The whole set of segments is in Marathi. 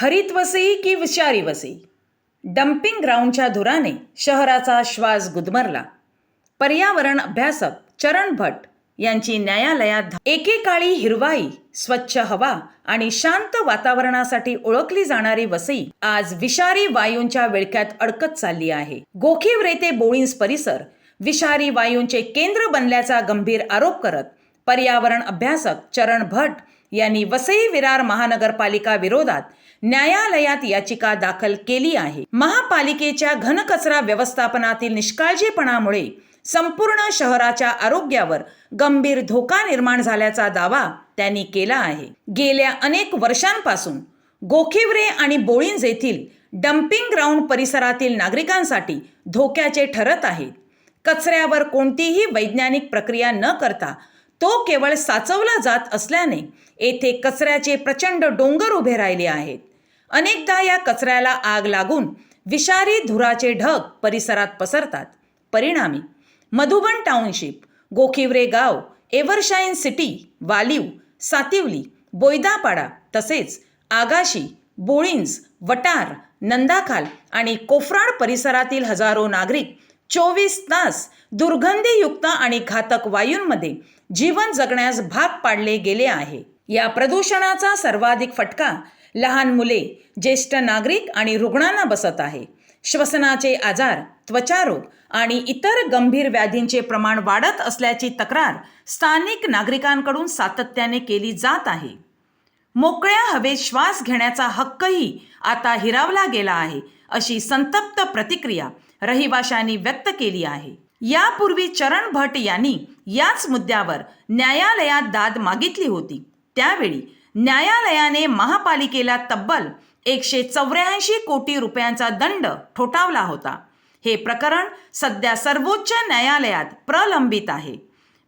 हरित वसई की विषारी वसई? डम्पिंग ग्राउंडच्या धुराने शहराचा श्वास गुदमरला. पर्यावरण अभ्यासक चरण भट यांची न्यायालयात एकेकाळी हिरवाई स्वच्छ हवा आणि शांत वातावरणासाठी ओळखली जाणारी वसई आज विषारी वायूंच्या विळख्यात अडकत चालली आहे. गोखीवरे रेते बोळींस परिसर विषारी वायूंचे केंद्र बनल्याचा गंभीर आरोप करत पर्यावरण अभ्यासक चरण भट यांनी वसई विरार महानगरपालिका विरोधात न्यायालयात याचिका दाखल केली आहे. महापालिकेच्या घनकचरा व्यवस्थापनातील निष्काळजीपणामुळे संपूर्ण शहराच्या आरोग्यावर गंभीर धोका निर्माण झाल्याचा दावा त्यांनी केला आहे. गेल्या अनेक वर्षांपासून गोखिवरे आणि बोळींज येथील डम्पिंग ग्राउंड परिसरातील नागरिकांसाठी धोक्याचे ठरत आहे कचऱ्यावर कोणतीही वैज्ञानिक प्रक्रिया न करता तो केवळ साचवला जात असल्याने येथे कचऱ्याचे प्रचंड डोंगर उभे राहिले आहेत. अनेकदा या कचऱ्याला आग लागून विषारी धुराचे ढग परिसरात पसरतात. परिणामी मधुबन टाउनशिप गोखिवरे गाव एव्हरशाईन सिटी वालीव सातिवली बोयदापाडा तसेच आगाशी बोळिंज वटार नंदाखाल आणि कोफराड परिसरातील हजारो नागरिक चोवीस तास दुर्गंधीयुक्त आणि घातक वायूंमध्ये जीवन जगण्यास भाग पाडले गेले आहे. या प्रदूषणाचा सर्वाधिक फटका लहान मुले ज्येष्ठ नागरिक आणि रुग्णांना बसत आहे. श्वसनाचे आजार त्वचारोग आणि इतर गंभीर व्याधींचे प्रमाण वाढत असल्याची तक्रार स्थानिक नागरिकांकडून सातत्याने केली जात आहे. मोकळ्या हवेत श्वास घेण्याचा हक्कही आता हिरावला गेला आहे अशी संतप्त प्रतिक्रिया रहिवाशांनी व्यक्त केली आहे. यापूर्वी चरण भट यांनी याच मुद्द्यावर न्यायालयात दाद मागितली होती. त्यावेळी न्यायालयाने महापालिकेला तब्बल एकशे चौऱ्याऐंशी कोटी रुपयांचा दंड ठोठावला होता. हे प्रकरण सध्या सर्वोच्च न्यायालयात प्रलंबित आहे.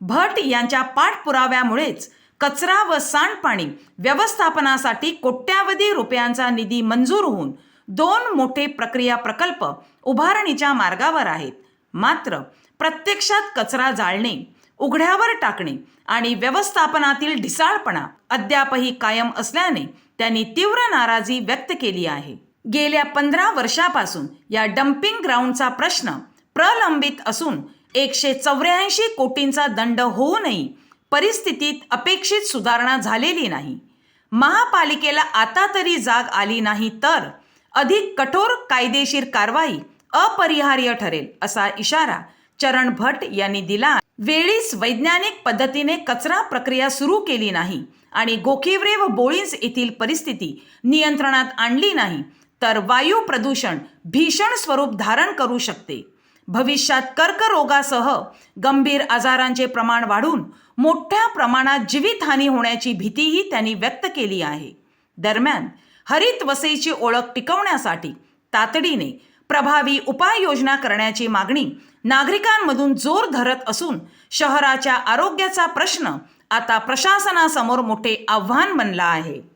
भट यांच्या पाठपुराव्यामुळेच कचरा व सांडपाणी व्यवस्थापनासाठी कोट्यावधी रुपयांचा निधी मंजूर होऊन दोन मोठे प्रक्रिया प्रकल्प उभारणीच्या मार्गावर आहेत. मात्र प्रत्यक्षात कचरा जाळणे उघड्यावर टाकणे आणि व्यवस्थापनातील ढिसाळपणा अद्यापही कायम असल्याने त्यांनी तीव्र नाराजी व्यक्त केली आहे. गेल्या पंधरा वर्षापासून या डम्पिंग ग्राउंडचा प्रश्न प्रलंबित असून एकशे चौऱ्याऐंशी कोटींचा दंड होऊनही परिस्थितीत अपेक्षित सुधारणा झालेली नाही. महापालिकेला आता तरी जाग आली नाही तर अधिक कठोर कायदेशीर कारवाई अपरिहार्य ठरेल असा इशारा चरण भट यांनी दिला वेळीच वैज्ञानिक पद्धतीने कचरा प्रक्रिया सुरू केली नाही आणि गोखिवरे व बोळींस येथील परिस्थिती नियंत्रणात आणली नाही तर वायू प्रदूषण भीषण स्वरूप धारण करू शकते. भविष्यात कर्करोगासह गंभीर आजारांचे प्रमाण वाढून मोठ्या प्रमाणात जीवितहानी होण्याची भीतीही त्यांनी व्यक्त केली आहे. दरम्यान हरित वसईची ओळख टिकवण्यासाठी तातडीने प्रभावी उपाययोजना करण्याची मागणी नागरिकांमधून जोर धरत असून शहराच्या आरोग्याचा प्रश्न आता प्रशासनासमोर मोठे आव्हान बनला आहे.